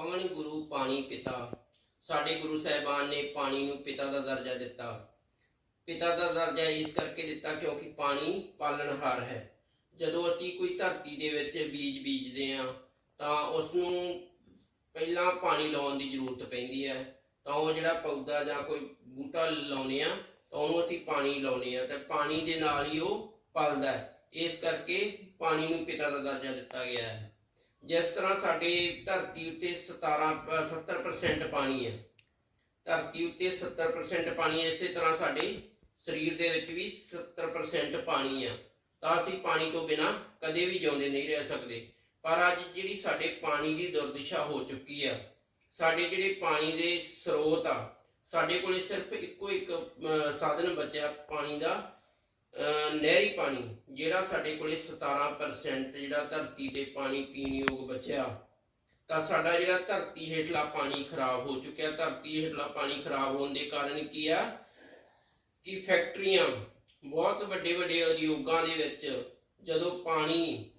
ਪਵਨ ਗੁਰੂ ਪਾਣੀ ਪਿਤਾ। ਸਾਡੇ ਗੁਰੂ ਸਾਹਿਬਾਨ ਨੇ ਪਾਣੀ ਨੂੰ ਪਿਤਾ ਦਾ ਦਰਜਾ ਦਿੱਤਾ। ਪਿਤਾ ਦਾ ਦਰਜਾ ਇਸ ਕਰਕੇ ਦਿੱਤਾ ਕਿਉਂਕਿ ਪਾਣੀ ਪਾਲਣਹਾਰ ਹੈ। ਜਦੋਂ ਅਸੀਂ ਕੋਈ ਧਰਤੀ ਦੇ ਵਿੱਚ ਬੀਜ ਬੀਜਦੇ ਹਾਂ, ਤਾਂ ਉਸ ਨੂੰ ਪਹਿਲਾਂ ਪਾਣੀ ਲਾਉਣ ਦੀ ਜ਼ਰੂਰਤ ਪੈਂਦੀ ਹੈ। ਤਾਂ ਉਹ ਜਿਹੜਾ ਪੌਦਾ ਜਾਂ ਕੋਈ ਬੂਟਾ ਲਾਉਨੇ ਆ ਤਾਂ ਉਹਨੂੰ ਅਸੀਂ ਪਾਣੀ ਲਾਉਨੇ ਆ ਤੇ ਪਾਣੀ ਦੇ ਨਾਲ ਹੀ ਉਹ ਪਲਦਾ ਹੈ। ਇਸ ਕਰਕੇ ਪਾਣੀ ਨੂੰ ਪਿਤਾ ਦਾ ਦਰਜਾ ਦਿੱਤਾ ਗਿਆ ਹੈ। ਜਿਸ ਤਰ੍ਹਾਂ ਸਾਡੇ ਧਰਤੀ ਉੱਤੇ 17 70% ਪਾਣੀ ਹੈ। ਧਰਤੀ ਉੱਤੇ 70% ਪਾਣੀ ਹੈ, ਇਸੇ ਤਰ੍ਹਾਂ ਸਾਡੇ ਸਰੀਰ ਦੇ ਵਿੱਚ ਵੀ 70% ਪਾਣੀ ਆ ਤਾਂ ਅਸੀਂ ਪਾਣੀ ਤੋਂ ਬਿਨਾ ਕਦੇ ਵੀ ਜਿਉਂਦੇ ਨਹੀਂ ਰਹਿ ਸਕਦੇ। ਪਰ ਅੱਜ ਜਿਹੜੀ ਸਾਡੇ ਪਾਣੀ ਦੀ ਦੁਰਦਿਸ਼ਾ ਹੋ ਚੁੱਕੀ ਆ ਸਾਡੇ ਜਿਹੜੇ ਪਾਣੀ ਦੇ ਸਰੋਤ ਆ, ਸਾਡੇ ਕੋਲੇ ਸਿਰਫ ਇੱਕੋ ਇੱਕ ਸਾਧਨ ਬਚਿਆ ਪਾਣੀ ਦਾ ਨਹਿਰੀ ਪਾਣੀ, ਜਿਹੜਾ ਸਾਡੇ ਕੋਲੇ 17% ਜਿਹੜਾ ਧਰਤੀ ਦੇ ਪਾਣੀ ਪੀਣ ਯੋਗ ਬਚਿਆ, ਤਾਂ ਸਾਡਾ ਜਿਹੜਾ ਧਰਤੀ ਹੇਠਲਾ ਪਾਣੀ ਖਰਾਬ ਹੋ ਚੁੱਕਿਆ। ਧਰਤੀ ਹੇਠਲਾ ਪਾਣੀ ਖਰਾਬ ਹੋਣ ਦੇ ਕਾਰਨ ਕੀ ਆ? ਕਿ ਫੈਕਟਰੀਆਂ, ਬਹੁਤ ਵੱਡੇ ਵੱਡੇ ਉਦਯੋਗਾਂ ਦੇ ਵਿੱਚ ਜਦੋਂ ਪਾਣੀ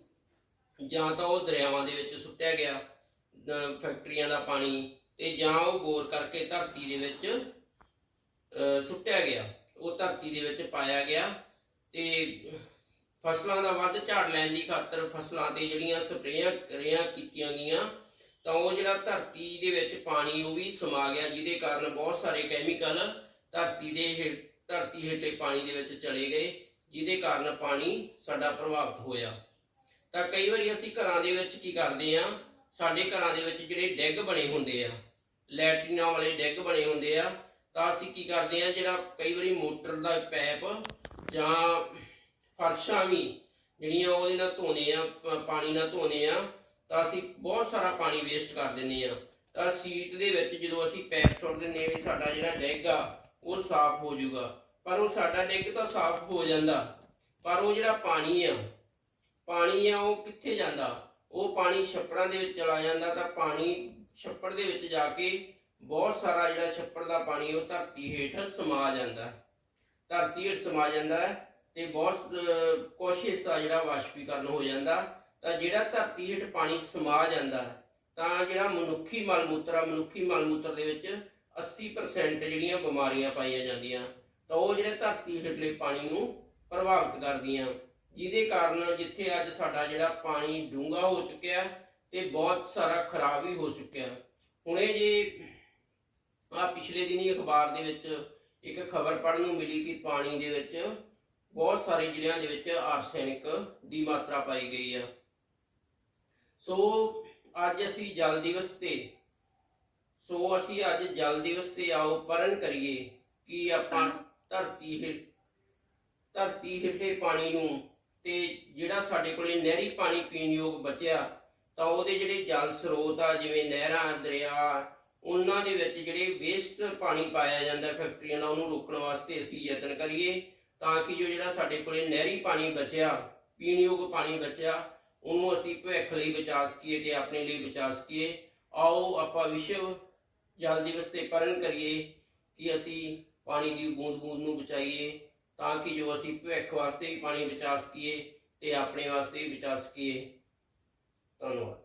ਜਾਂ ਤਾਂ ਉਹ ਦਰਿਆਵਾਂ ਦੇ ਵਿੱਚ ਸੁੱਟਿਆ ਗਿਆ ਫੈਕਟਰੀਆਂ ਦਾ ਪਾਣੀ ਤੇ ਜਾਂ ਉਹ ਬੋਰ ਕਰਕੇ ਧਰਤੀ ਦੇ ਵਿੱਚ ਸੁੱਟਿਆ ਗਿਆ, ਉਹ ਧਰਤੀ ਦੇ ਵਿੱਚ ਪਾਇਆ ਗਿਆ ਤੇ ਫਸਲਾਂ ਦਾ ਵੱਧ ਝਾੜ ਲੈਣ ਦੀ ਖਾਤਰ ਫਸਲਾਂ ਤੇ ਜਿਹੜੀਆਂ ਸਪਰੇਆਂ ਕਰਿਆ ਕੀਤੀਆਂ ਗਈਆਂ, ਤਾਂ ਉਹ ਜਿਹੜਾ ਧਰਤੀ ਦੇ ਵਿੱਚ ਪਾਣੀ ਉਹ ਵੀ ਸਮਾ ਗਿਆ, ਜਿਹਦੇ ਕਾਰਨ ਬਹੁਤ ਸਾਰੇ ਕੈਮੀਕਲ ਧਰਤੀ ਦੇ ਹੇ- ਧਰਤੀ ਹੇਠਲੇ ਪਾਣੀ ਦੇ ਵਿੱਚ ਚਲੇ ਗਏ, ਜਿਹਦੇ ਕਾਰਨ ਪਾਣੀ ਸਾਡਾ ਪ੍ਰਭਾਵਿਤ ਹੋਇਆ। ਤਾਂ ਕਈ ਵਾਰੀ ਅਸੀਂ ਘਰਾਂ ਦੇ ਵਿੱਚ ਕੀ ਕਰਦੇ ਆ ਸਾਡੇ ਘਰਾਂ ਦੇ ਵਿੱਚ ਜਿਹੜੇ ਡੈਗ ਬਣੇ ਹੁੰਦੇ ਆ, ਲੈਟਰੀਨਾਂ ਵਾਲੇ ਡੈਗ ਬਣੇ ਹੁੰਦੇ ਆ, ਤਾਂ ਅਸੀਂ ਕੀ ਕਰਦੇ ਆ ਜਿਹੜਾ ਕਈ ਵਾਰੀ ਮੋਟਰ ਦਾ ਪੈਪ ਜਾਂ ਫਰਸ਼ਾਂ ਵੀ ਜਿਹੜੀਆਂ ਉਹਦੇ ਨਾਲ ਧੋਨੇ ਆ ਪਾਣੀ ਨਾਲ ਧੋਨੇ ਆ, ਤਾਂ ਅਸੀਂ ਬਹੁਤ ਸਾਰਾ ਪਾਣੀ ਵੇਸਟ ਕਰ ਦਿੰਦੇ ਆ। ਤਾਂ ਸੀਟ ਦੇ ਵਿੱਚ ਜਦੋਂ ਅਸੀਂ ਪੈਪ ਸੁੱਟ ਦਿੰਦੇ ਵੀ ਸਾਡਾ ਜਿਹੜਾ ਡੈਗ ਆ, ਉਹ ਸਾਫ਼ ਹੋ ਜਾਊਗਾ। ਪਰ ਉਹ ਸਾਡਾ ਡੈਗ ਤਾਂ ਸਾਫ਼ ਹੋ ਜਾਂਦਾ, ਪਰ ਉਹ ਜਿਹੜਾ ਪਾਣੀ ਆ ਪਾਣੀ ਆ ਉਹ ਕਿੱਥੇ ਜਾਂਦਾ? ਉਹ ਪਾਣੀ ਛੱਪੜਾਂ ਦੇ ਵਿੱਚ ਚਲਾ ਜਾਂਦਾ, ਤਾਂ ਪਾਣੀ ਛੱਪੜ ਦੇ ਵਿੱਚ ਜਾ ਕੇ ਬਹੁਤ ਸਾਰਾ ਜਿਹੜਾ ਛੱਪੜ ਦਾ ਪਾਣੀ ਉਹ ਧਰਤੀ ਹੇਠ ਸਮਾ ਜਾਂਦਾ। ਧਰਤੀ ਹੇਠ ਸਮਾ ਜਾਂਦਾ ਹੈ ਤੇ ਬਹੁਤ ਅਹ, ਹਿੱਸਾ ਜਿਹੜਾ ਵਾਸ਼ਪੀਕਰਨ ਹੋ ਜਾਂਦਾ ਤਾਂ ਜਿਹੜਾ ਧਰਤੀ ਹੇਠ ਪਾਣੀ ਸਮਾ ਜਾਂਦਾ ਤਾਂ ਜਿਹੜਾ ਮਨੁੱਖੀ ਮਲ ਮੂਤਰ ਮਨੁੱਖੀ ਮਲ ਮੂਤਰ ਦੇ ਵਿੱਚ 80% ਜਿਹੜੀਆਂ ਬਿਮਾਰੀਆਂ ਪਾਈਆਂ ਜਾਂਦੀਆਂ ਤਾਂ ਉਹ ਜਿਹੜੇ ਧਰਤੀ ਹੇਠਲੇ ਪਾਣੀ ਨੂੰ ਪ੍ਰਭਾਵਿਤ ਕਰਦੀਆਂ ਜਿਹਦੇ ਕਾਰਨ ਜਿੱਥੇ ਅੱਜ ਸਾਡਾ ਜਿਹੜਾ ਪਾਣੀ ਡੂੰਘਾ ਹੋ ਚੁੱਕਿਆ ਤੇ ਬਹੁਤ ਸਾਰਾ ਖਰਾਬ ਵੀ ਹੋ ਚੁੱਕਿਆ ਹੁਣੇ ਜੇ ਆ ਪਿਛਲੇ ਦਿਨੀ ਅਖਬਾਰ ਦੇ ਵਿੱਚ ਇੱਕ ਖਬਰ ਪੜ੍ਹਨ ਨੂੰ ਮਿਲੀ ਕਿ ਪਾਣੀ ਦੇ ਵਿੱਚ ਬਹੁਤ ਸਾਰੇ ਜ਼ਿਲ੍ਹਿਆਂ ਦੇ ਵਿੱਚ ਆਰਸੈਨਿਕ ਦੀ ਮਾਤਰਾ ਪਾਈ ਗਈ ਆ। ਸੋ ਅੱਜ ਅਸੀਂ ਜਲ ਦਿਵਸ ਤੇ, ਸੋ ਅਸੀਂ ਅੱਜ ਜਲ ਦਿਵਸ ਤੇ ਆਓ ਪਰਨ ਕਰੀਏ ਕਿ ਆਪਾਂ ਧਰਤੀ ਹੇਠ ਧਰਤੀ ਹੇਠੇ ਪਾਣੀ ਨੂੰ ਤੇ ਜਿਹੜਾ ਸਾਡੇ ਕੋਲੇ ਨਹਿਰੀ ਪਾਣੀ ਪੀਣ ਯੋਗ ਬਚਿਆ, ਤਾਂ ਉਹਦੇ ਜਿਹੜੇ ਜਲ ਸਰੋਤ ਆ, ਜਿਵੇਂ ਨਹਿਰਾਂ, ਦਰਿਆ ਉਹਨਾਂ ਦੇ ਵਿੱਚ ਜਿਹੜੇ ਵੇਸਟ ਪਾਣੀ ਪਾਇਆ ਜਾਂਦਾ ਫੈਕਟਰੀਆਂ ਨਾਲ ਉਹਨੂੰ ਰੋਕਣ ਵਾਸਤੇ ਅਸੀਂ ਯਤਨ ਕਰੀਏ ਤਾਂ ਕਿ ਜੋ ਜਿਹੜਾ ਸਾਡੇ ਕੋਲੇ ਨਹਿਰੀ ਪਾਣੀ ਬਚਿਆ, ਪੀਣਯੋਗ ਪਾਣੀ ਬਚਿਆ, ਉਹਨੂੰ ਅਸੀਂ ਭਵਿੱਖ ਲਈ ਬਚਾ ਸਕੀਏ ਤੇ ਆਪਣੇ ਲਈ ਬਚਾ ਸਕੀਏ। ਆਓ ਆਪਾਂ ਵਿਸ਼ਵ ਜਲ ਦਿਵਸ ਤੇ ਪਰਨ ਕਰੀਏ ਕਿ ਅਸੀਂ ਪਾਣੀ ਦੀ ਬੂੰਦ ਬੂੰਦ ਨੂੰ ਬਚਾਈਏ ਤਾਂ ਕਿ ਜੋ ਅਸੀਂ ਭਵਿੱਖ ਵਾਸਤੇ ਵੀ ਪਾਣੀ ਬਚਾ ਸਕੀਏ ਤੇ ਆਪਣੇ ਵਾਸਤੇ ਵੀ ਬਚਾ ਸਕੀਏ। ਧੰਨਵਾਦ।